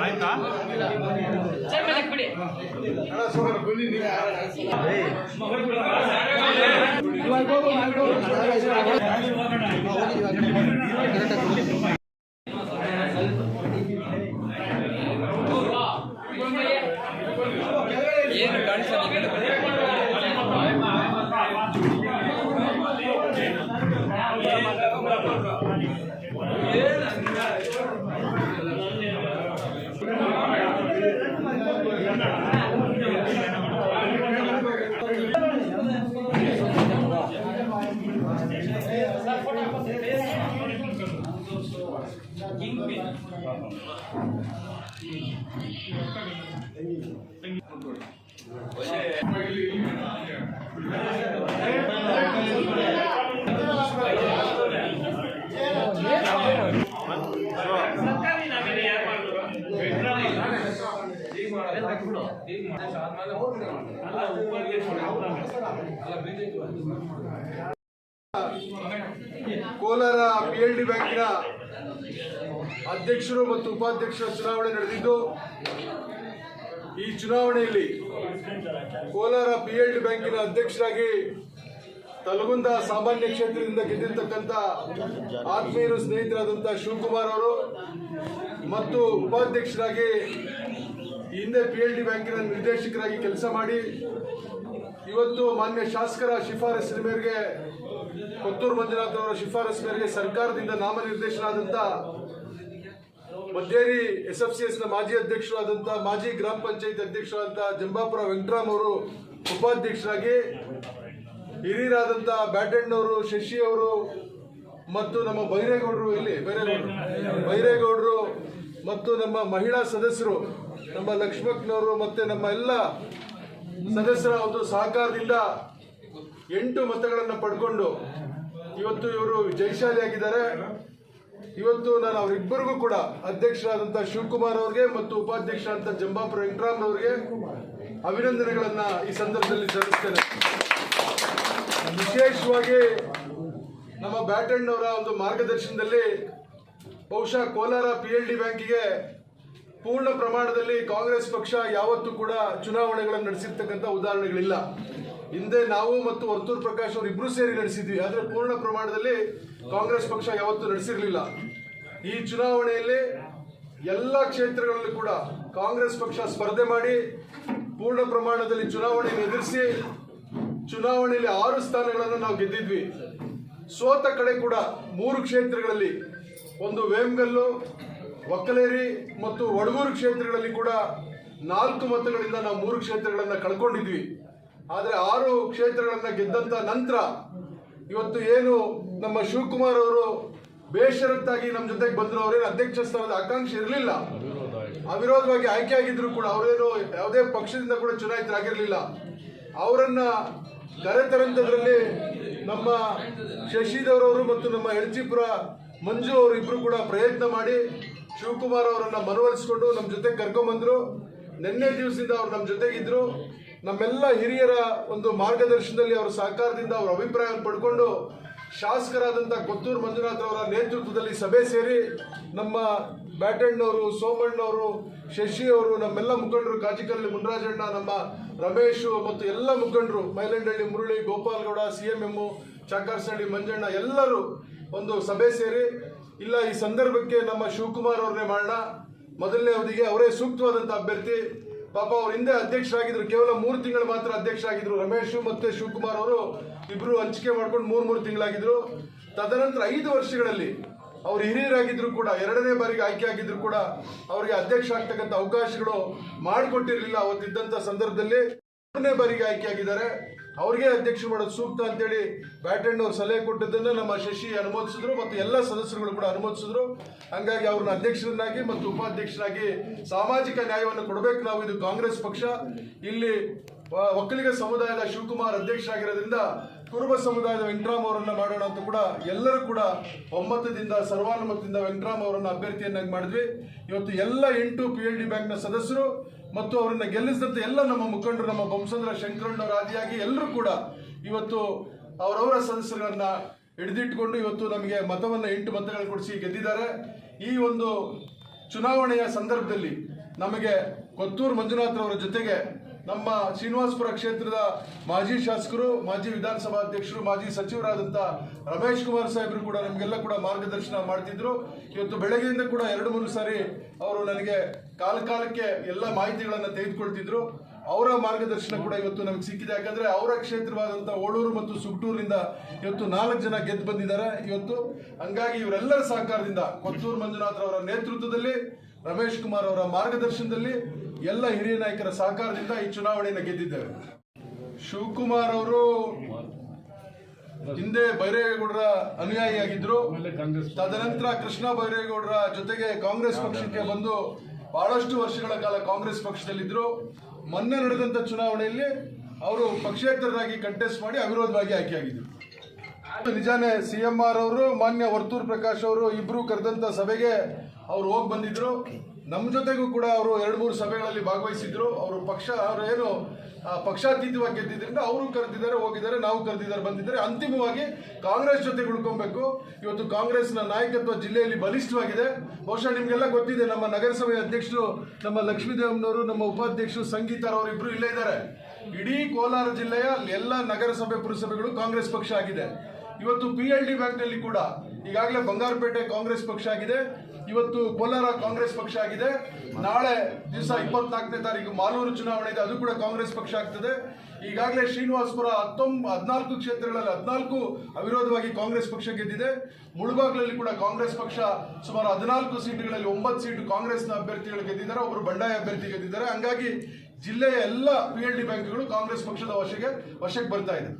ಆಯ್ತಾ ಬನ್ನಿ Kolar P L D ಬ್ಯಾಂಕಿನ ಅಧ್ಯಕ್ಷರು ಮತ್ತು ಉಪಾಧ್ಯಕ್ಷರ ಚುನಾವಣೆ ನಡೆದಿದ್ದು, ಈ ಚುನಾವಣೆಯಲ್ಲಿ ಕೋಲಾರ ಪಿ ಎಲ್ ಡಿ ಬ್ಯಾಂಕಿನ ಅಧ್ಯಕ್ಷರಾಗಿ ತಲಗುಂದ ಸಾಮಾನ್ಯ ಕ್ಷೇತ್ರದಿಂದ ಗೆದ್ದಿರ್ತಕ್ಕಂಥ ಆತ್ಮೀಯರು ಸ್ನೇಹಿತರಾದಂಥ ಶಿವಕುಮಾರ್ ಅವರು ಮತ್ತು ಉಪಾಧ್ಯಕ್ಷರಾಗಿ ಹಿಂದೆ ಪಿ ಎಲ್ ಡಿ ಬ್ಯಾಂಕಿನ ನಿರ್ದೇಶಕರಾಗಿ ಕೆಲಸ ಮಾಡಿ, ಇವತ್ತು ಮಾನ್ಯ ಶಾಸಕರ ಶಿಫಾರಸ್ಸಿನ ಮೇರೆಗೆ ಕೊತ್ತೂರು ಮಂಜುನಾಥ್ ಅವರ ಶಿಫಾರಸ್ ಮೇರೆಗೆ ಸರ್ಕಾರದಿಂದ ನಾಮನಿರ್ದೇಶನಾದಂಥ ಮದ್ದೇರಿ ಎಸ್ ಎಫ್ ಸಿ ಎಸ್ನ ಮಾಜಿ ಅಧ್ಯಕ್ಷರಾದಂಥ ಮಾಜಿ ಗ್ರಾಮ ಪಂಚಾಯತ್ ಅಧ್ಯಕ್ಷರಾದಂಥ ಜಂಬಾಪುರ ವೆಂಕಟರಾಮ್ ಅವರು ಉಪಾಧ್ಯಕ್ಷರಾಗಿ ಹಿರಿಯರಾದಂಥ ಬ್ಯಾಟಣ್ಣವರು, ಶಶಿ ಅವರು ಮತ್ತು ನಮ್ಮ ಬೈರೇಗೌಡರು ಇಲ್ಲಿ, ಬೈರೇಗೌಡರು ಬೈರೇಗೌಡರು ಮತ್ತು ನಮ್ಮ ಮಹಿಳಾ ಸದಸ್ಯರು, ನಮ್ಮ ಲಕ್ಷ್ಮಕ್ನವರು ಮತ್ತೆ ನಮ್ಮ ಎಲ್ಲ ಸದಸ್ಯರ ಒಂದು ಸಹಕಾರದಿಂದ ಎಂಟು ಮತಗಳನ್ನು ಪಡ್ಕೊಂಡು ಇವತ್ತು ಇವರು ಜಯಶಾಲಿಯಾಗಿದ್ದಾರೆ ಇವತ್ತು ನಾನು ಅವರಿಬ್ಬರಿಗೂ ಕೂಡ ಅಧ್ಯಕ್ಷರಾದಂಥ ಶಿವಕುಮಾರ್ ಅವರಿಗೆ ಮತ್ತು ಉಪಾಧ್ಯಕ್ಷರಾದಂಥ ಜಂಬಾಪುರ ವೆಂಕಟರಾಮ್ ಅವರಿಗೆ ಅಭಿನಂದನೆಗಳನ್ನ ಈ ಸಂದರ್ಭದಲ್ಲಿ ಸಲ್ಲಿಸ್ತೇನೆ. ವಿಶೇಷವಾಗಿ ನಮ್ಮ ಬ್ಯಾಟಣ್ಣವರ ಒಂದು ಮಾರ್ಗದರ್ಶನದಲ್ಲಿ ಬಹುಶಃ ಕೋಲಾರ ಪಿ ಎಲ್ ಡಿ ಬ್ಯಾಂಕಿಗೆ ಪೂರ್ಣ ಪ್ರಮಾಣದಲ್ಲಿ ಕಾಂಗ್ರೆಸ್ ಪಕ್ಷ ಯಾವತ್ತೂ ಕೂಡ ಚುನಾವಣೆಗಳನ್ನು ನಡೆಸಿರ್ತಕ್ಕಂಥ ಉದಾಹರಣೆಗಳಿಲ್ಲ. ಹಿಂದೆ ನಾವು ಮತ್ತು ವರ್ತೂರ್ ಪ್ರಕಾಶ್ ಅವರು ಇಬ್ರು ಸೇರಿ ನಡೆಸಿದ್ವಿ. ಆದರೆ ಪೂರ್ಣ ಪ್ರಮಾಣದಲ್ಲಿ ಕಾಂಗ್ರೆಸ್ ಪಕ್ಷ ಯಾವತ್ತೂ ನಡೆಸಿರಲಿಲ್ಲ. ಈ ಚುನಾವಣೆಯಲ್ಲಿ ಎಲ್ಲ ಕ್ಷೇತ್ರಗಳಲ್ಲಿ ಕೂಡ ಕಾಂಗ್ರೆಸ್ ಪಕ್ಷ ಸ್ಪರ್ಧೆ ಮಾಡಿ ಪೂರ್ಣ ಪ್ರಮಾಣದಲ್ಲಿ ಚುನಾವಣೆಯನ್ನು ಎದುರಿಸಿ ಚುನಾವಣೆಯಲ್ಲಿ ಆರು ಸ್ಥಾನಗಳನ್ನು ನಾವು ಗೆದ್ದಿದ್ವಿ. ಸೋತ ಕಡೆ ಕೂಡ ಮೂರು ಕ್ಷೇತ್ರಗಳಲ್ಲಿ ಒಂದು ವೇಮಗಲ್ಲು, ಒಕ್ಕಲೇರಿ ಮತ್ತು ವಡಗೂರು ಕ್ಷೇತ್ರಗಳಲ್ಲಿ ಕೂಡ ನಾಲ್ಕು ಮತಗಳಿಂದ ನಾವು ಮೂರು ಕ್ಷೇತ್ರಗಳನ್ನು ಕಳ್ಕೊಂಡಿದ್ವಿ. ಆದರೆ ಆರು ಕ್ಷೇತ್ರಗಳನ್ನು ಗೆದ್ದಂತ ನಂತರ ಇವತ್ತು ಏನು ನಮ್ಮ ಶಿವಕುಮಾರ್ ಅವರು ಬೇಷರತ್ತಾಗಿ ನಮ್ಮ ಜೊತೆಗೆ ಬಂದ್ರು ಅವರೇನು ಅಧ್ಯಕ್ಷ ಸ್ಥಾನದ ಆಕಾಂಕ್ಷೆ ಇರಲಿಲ್ಲ. ಅವಿರೋಧವಾಗಿ ಆಯ್ಕೆ ಆಗಿದ್ರು ಕೂಡ ಅವರೇನು ಯಾವುದೇ ಪಕ್ಷದಿಂದ ಕೂಡ ಚುನಾಯಿತರಾಗಿರಲಿಲ್ಲ ಅವರನ್ನ ಕರೆತರಂತದ್ರಲ್ಲಿ ನಮ್ಮ ಶಶಿಧರವರು ಮತ್ತು ನಮ್ಮ ಎಳ್ಚಿಪುರ ಮಂಜು ಅವರು ಕೂಡ ಪ್ರಯತ್ನ ಮಾಡಿ ಶಿವಕುಮಾರ್ ಅವರನ್ನ ಮನವೊಲಿಸಿಕೊಂಡು ನಮ್ಮ ಜೊತೆ ಕರ್ಕೊಂಡ್ಬಂದ್ರು ನಿನ್ನೆ ದಿವಸದಿಂದ ಅವ್ರು ನಮ್ಮ ಜೊತೆಗಿದ್ರು. ನಮ್ಮೆಲ್ಲ ಹಿರಿಯರ ಒಂದು ಮಾರ್ಗದರ್ಶನದಲ್ಲಿ ಅವರ ಸಹಕಾರದಿಂದ ಅವರ ಅಭಿಪ್ರಾಯವನ್ನು ಪಡ್ಕೊಂಡು ಶಾಸಕರಾದಂಥ ಕೊತ್ತೂರು ಮಂಜುನಾಥ್ ಅವರ ನೇತೃತ್ವದಲ್ಲಿ ಸಭೆ ಸೇರಿ ನಮ್ಮ ಬ್ಯಾಟಣ್ಣವರು, ಸೋಮಣ್ಣವರು ಶಶಿ ಅವರು ನಮ್ಮೆಲ್ಲ ಮುಖಂಡರು, ಕಾಜಿಕಲ್ಲಿ ಮುನ್ರಾಜಣ್ಣ, ನಮ್ಮ ರಮೇಶು ಮತ್ತು ಎಲ್ಲ ಮುಖಂಡರು, Mailandahalli, Murali, Gopalgowda C M M Chakarsahalli Manjanna ಎಲ್ಲರೂ ಒಂದು ಸಭೆ ಸೇರಿ, ಇಲ್ಲ ಈ ಸಂದರ್ಭಕ್ಕೆ ನಮ್ಮ ಶಿವಕುಮಾರ್ ಅವ್ರನ್ನೇ ಮಾಡೋಣ. ಮೊದಲನೇ ಅವಧಿಗೆ ಅವರೇ ಸೂಕ್ತವಾದಂಥ ಅಭ್ಯರ್ಥಿ. ಪಾಪ ಅವ್ರ ಹಿಂದೆ ಅಧ್ಯಕ್ಷರಾಗಿದ್ರು, ಕೇವಲ ಮೂರು ತಿಂಗಳು ಮಾತ್ರ ಅಧ್ಯಕ್ಷರಾಗಿದ್ರು ರಮೇಶ್ ಮತ್ತೆ ಶಿವಕುಮಾರ್ ಅವರು. ಇಬ್ರು ಹಂಚಿಕೆ ಮಾಡ್ಕೊಂಡು ಮೂರು ಮೂರು ತಿಂಗಳಾಗಿದ್ರು. ತದನಂತರ ಐದು ವರ್ಷಗಳಲ್ಲಿ ಅವರು ಹಿರಿಯರಾಗಿದ್ರು ಕೂಡ, ಎರಡನೇ ಬಾರಿಗೆ ಆಯ್ಕೆ ಆಗಿದ್ರು ಕೂಡ ಅವರಿಗೆ ಅಧ್ಯಕ್ಷ ಆಗ್ತಕ್ಕಂಥ ಅವಕಾಶಗಳು ಮಾಡಿಕೊಟ್ಟಿರಲಿಲ್ಲ ಅವತ್ತಿದ್ದಂಥ ಸಂದರ್ಭದಲ್ಲಿ. ಮೂರನೇ ಬಾರಿಗೆ ಆಯ್ಕೆ ಆಗಿದ್ದಾರೆ. ಅವ್ರಿಗೆ ಅಧ್ಯಕ್ಷ ಮಾಡೋದು ಸೂಕ್ತ ಅಂತೇಳಿ ಬ್ಯಾಟೆಂಡ್ ಅವ್ರು ಸಲಹೆ ಕೊಟ್ಟಿದ್ದನ್ನು ನಮ್ಮ ಶಶಿ ಅನುಮೋದಿಸಿದ್ರು ಮತ್ತು ಎಲ್ಲ ಸದಸ್ಯರುಗಳು ಕೂಡ ಅನುಮೋದಿಸಿದ್ರು. ಹಂಗಾಗಿ ಅವ್ರನ್ನ ಅಧ್ಯಕ್ಷರನ್ನಾಗಿ ಮತ್ತು ಉಪಾಧ್ಯಕ್ಷರಾಗಿ ಸಾಮಾಜಿಕ ನ್ಯಾಯವನ್ನು ಕೊಡಬೇಕು ನಾವು. ಇದು ಕಾಂಗ್ರೆಸ್ ಪಕ್ಷ. ಇಲ್ಲಿ ಒಕ್ಕಲಿಗ ಸಮುದಾಯದ ಶಿವಕುಮಾರ್ ಅಧ್ಯಕ್ಷರಾಗಿರೋದ್ರಿಂದ ಕುರುಬ ಸಮುದಾಯದ ವೆಂಕಟರಾಮ್ ಅವರನ್ನ ಮಾಡೋಣ ಅಂತ ಕೂಡ ಎಲ್ಲರೂ ಕೂಡ ಒಮ್ಮತದಿಂದ, ಸರ್ವಾನುಮತದಿಂದ ವೆಂಕಟರಾಮ್ ಅವರನ್ನ ಅಭ್ಯರ್ಥಿಯನ್ನಾಗಿ ಮಾಡಿದ್ವಿ. ಇವತ್ತು ಎಲ್ಲ ಎಂಟು ಪಿ ಎಲ್ ಡಿ ಬ್ಯಾಂಕ್ನ ಸದಸ್ಯರು ಮತ್ತು ಅವರನ್ನ ಗೆಲ್ಲಿಸಿದಂತ ಎಲ್ಲ ನಮ್ಮ ಮುಖಂಡರು, ನಮ್ಮ ಬಂಸಂದ್ರ ಶಂಕರಣ್ಣವರ ಆದಿಯಾಗಿ ಎಲ್ಲರೂ ಕೂಡ ಇವತ್ತು ಅವರವರ ಸದಸ್ಯರನ್ನ ಹಿಡಿದಿಟ್ಟುಕೊಂಡು ಇವತ್ತು ನಮಗೆ ಮತವನ್ನ ಎಂಟು ಮತಗಳು ಕೊಡಿಸಿ ಗೆದ್ದಿದ್ದಾರೆ. ಈ ಒಂದು ಚುನಾವಣೆಯ ಸಂದರ್ಭದಲ್ಲಿ ನಮಗೆ ಕೊತ್ತೂರು ಮಂಜುನಾಥ್ ಅವರ ಜೊತೆಗೆ ನಮ್ಮ ಶ್ರೀನಿವಾಸಪುರ ಕ್ಷೇತ್ರದ ಮಾಜಿ ಶಾಸಕರು, ಮಾಜಿ ವಿಧಾನಸಭಾ ಅಧ್ಯಕ್ಷರು ಮಾಜಿ ಸಚಿವರಾದಂಥ ರಮೇಶ್ ಕುಮಾರ್ ಸಾಹೇಬರು ಕೂಡ ನಮಗೆಲ್ಲ ಕೂಡ ಮಾರ್ಗದರ್ಶನ ಮಾಡ್ತಿದ್ರು. ಇವತ್ತು ಬೆಳಗ್ಗೆಯಿಂದ ಕೂಡ ಎರಡು ಮೂರು ಸಾರಿ ಅವರು ನನಗೆ ಕಾಲ ಕಾಲಕ್ಕೆ ಎಲ್ಲ ಮಾಹಿತಿಗಳನ್ನು ತೆಗೆದುಕೊಳ್ತಿದ್ರು. ಅವರ ಮಾರ್ಗದರ್ಶನ ಕೂಡ ಇವತ್ತು ನಮಗೆ ಸಿಕ್ಕಿದೆ. ಯಾಕಂದ್ರೆ ಅವರ ಕ್ಷೇತ್ರವಾದಂಥ ಓಳೂರು ಮತ್ತು ಸುಗ್ಟೂರಿನಿಂದ ಇವತ್ತು ನಾಲ್ಕು ಜನ ಗೆದ್ದು ಬಂದಿದ್ದಾರೆ. ಇವತ್ತು ಹಂಗಾಗಿ ಇವರೆಲ್ಲರ ಸಹಕಾರದಿಂದ ಕೊತ್ತೂರು ಮಂಜುನಾಥ್ ಅವರ ನೇತೃತ್ವದಲ್ಲಿ ರಮೇಶ್ ಕುಮಾರ್ ಅವರ ಮಾರ್ಗದರ್ಶನದಲ್ಲಿ ಎಲ್ಲ ಹಿರಿಯ ನಾಯಕರ ಸಹಕಾರದಿಂದ ಈ ಚುನಾವಣೆಯನ್ನು ಗೆದ್ದಿದ್ದೇವೆ ಶಿವಕುಮಾರ್ ಅವರು ಹಿಂದೆ ಬೈರೇಗೌಡರ ಅನುಯಾಯಿಯಾಗಿದ್ರು ತದನಂತರ ಕೃಷ್ಣ ಬೈರೇಗೌಡರ ಜೊತೆಗೆ ಕಾಂಗ್ರೆಸ್ ಪಕ್ಷಕ್ಕೆ ಬಂದು ಬಹಳಷ್ಟು ವರ್ಷಗಳ ಕಾಲ ಕಾಂಗ್ರೆಸ್ ಪಕ್ಷದಲ್ಲಿದ್ದರು ಮೊನ್ನೆ ನಡೆದಂಥ ಚುನಾವಣೆಯಲ್ಲಿ ಅವರು ಪಕ್ಷೇತರರಾಗಿ ಕಂಟೆಸ್ಟ್ ಮಾಡಿ ಅವಿರೋಧವಾಗಿ ಆಯ್ಕೆಯಾಗಿದ್ದರು ನಿಜಾನೇ ಸಿ ಎಂ ಆರ್ ಅವರು, ಮಾನ್ಯ ವರ್ತೂರ್ ಪ್ರಕಾಶ್ ಅವರು ಇಬ್ರು ಕರೆದಂತ ಸಭೆಗೆ ಅವ್ರು ಹೋಗಿ ಬಂದಿದ್ರು. ನಮ್ಮ ಜೊತೆಗೂ ಕೂಡ ಅವರು ಎರಡು ಮೂರು ಸಭೆಗಳಲ್ಲಿ ಭಾಗವಹಿಸಿದ್ರು. ಅವರು ಪಕ್ಷ ಅವರು ಏನು ಪಕ್ಷಾತೀತವಾಗಿ ಗೆದ್ದಿದ್ದರಿಂದ ಅವರು ಕರೆದಿದ್ದಾರೆ ಹೋಗಿದ್ದಾರೆ ನಾವು ಕರೆದಿದ್ದಾರೆ ಬಂದಿದ್ದಾರೆ. ಅಂತಿಮವಾಗಿ ಕಾಂಗ್ರೆಸ್ ಜೊತೆ ಉಳ್ಕೊಬೇಕು. ಇವತ್ತು ಕಾಂಗ್ರೆಸ್ನ ನಾಯಕತ್ವ ಜಿಲ್ಲೆಯಲ್ಲಿ ಬಲಿಷ್ಠವಾಗಿದೆ. ಬಹುಶಃ ನಿಮಗೆಲ್ಲ ಗೊತ್ತಿದೆ ನಮ್ಮ ನಗರಸಭೆ ಅಧ್ಯಕ್ಷರು ನಮ್ಮ ಲಕ್ಷ್ಮೀದೇವನವರು ನಮ್ಮ ಉಪಾಧ್ಯಕ್ಷರು ಸಂಗೀತಾರವರು ಇಬ್ಬರು ಇಲ್ಲೇ ಇದ್ದಾರೆ. ಇಡೀ ಕೋಲಾರ ಜಿಲ್ಲೆಯ ಎಲ್ಲ ನಗರಸಭೆ ಪುರಸಭೆಗಳು ಕಾಂಗ್ರೆಸ್ ಪಕ್ಷ ಆಗಿದೆ. ಇವತ್ತು ಪಿ ಎಲ್ ಡಿ ಬ್ಯಾಂಕ್ನಲ್ಲಿ ಕೂಡ ಈಗಾಗಲೇ ಬಂಗಾರಪೇಟೆ ಕಾಂಗ್ರೆಸ್ ಪಕ್ಷ ಆಗಿದೆ. ಇವತ್ತು ಕೋಲಾರ ಕಾಂಗ್ರೆಸ್ ಪಕ್ಷ ಆಗಿದೆ. ನಾಳೆ ದಿವಸ ಇಪ್ಪತ್ನಾಲ್ಕನೇ ತಾರೀಕು ಮಾಲೂರು ಚುನಾವಣೆ ಇದೆ. ಅದು ಕೂಡ ಕಾಂಗ್ರೆಸ್ ಪಕ್ಷ ಆಗ್ತದೆ. ಈಗಾಗಲೇ ಶ್ರೀನಿವಾಸಪುರ ಹತ್ತೊಂಬ, ಹದಿನಾಲ್ಕು ಕ್ಷೇತ್ರಗಳಲ್ಲಿ ಹದಿನಾಲ್ಕು ಅವಿರೋಧವಾಗಿ ಕಾಂಗ್ರೆಸ್ ಪಕ್ಷ ಗೆದ್ದಿದೆ. ಮುಳುಬಾಗ್ಲಲ್ಲಿ ಕೂಡ ಕಾಂಗ್ರೆಸ್ ಪಕ್ಷ ಸುಮಾರು ಹದಿನಾಲ್ಕು ಸೀಟುಗಳಲ್ಲಿ ಒಂಬತ್ತು ಸೀಟು ಕಾಂಗ್ರೆಸ್ನ ಅಭ್ಯರ್ಥಿಗಳು ಗೆದ್ದಿದ್ದಾರೆ. ಒಬ್ಬರು ಬಂಡಾಯ ಅಭ್ಯರ್ಥಿ ಗೆದ್ದಿದ್ದಾರೆ. ಹಂಗಾಗಿ ಜಿಲ್ಲೆಯ ಎಲ್ಲ ಪಿ ಎಲ್ ಡಿ ಬ್ಯಾಂಕ್ಗಳು ಕಾಂಗ್ರೆಸ್ ಪಕ್ಷದ ವಶಕ್ಕೆ ವಶಕ್ಕೆ ಬರ್ತಾ ಇದೆ.